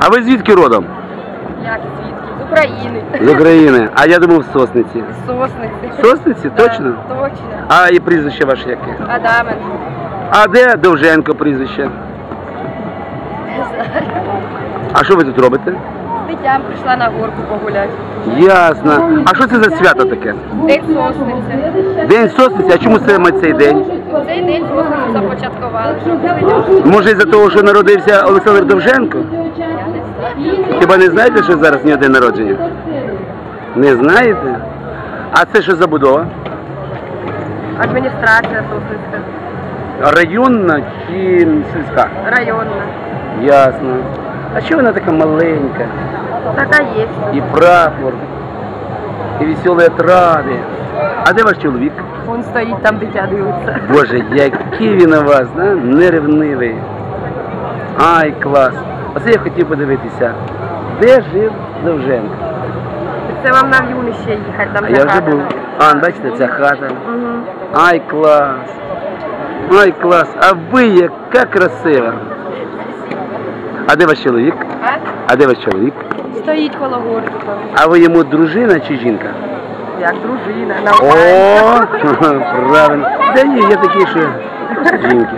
А ви звідки родом? Як звідки? З України. З України. А я думав з Сосниці. З Сосниці. Сосниці? Да, Точно? Точно. А і прізвище ваше яке? Адамен. А де Довженко прізвище? Не знаю. А що ви тут робите? З дитям прийшла на горку погуляти. Ясно. А що це за свято таке? День Сосниці. День Сосниці, а чому саме цей день? Цей день Сосницю започаткували. Може із-за того, що народився Олександр Довженко? Не. Хіба не знаєте, що зараз нього день народження? Не знаєте? А це що за будова? Адміністрація Сосницька. Районна чи сільська? Районна. Ясно. А чого вона така маленька? Така є. І прапор, і веселі трави. А де ваш чоловік? Він стоїть там, дитя дивиться. Боже, який він у вас, да? неревнивий. Ай, клас. Оце я хотів подивитися. Де жив Довженко? Це вам на юнище їхати, там А я вже був. А, бачите, ця хата. Угу. Ай, клас. Ай, клас. А ви яка красива. А де ваш чоловік? А? А де ваш чоловік? Стоїть коло горки. А ви йому дружина чи жінка? Як дружина. На О, правильно. Да ні, є такі, що жінки.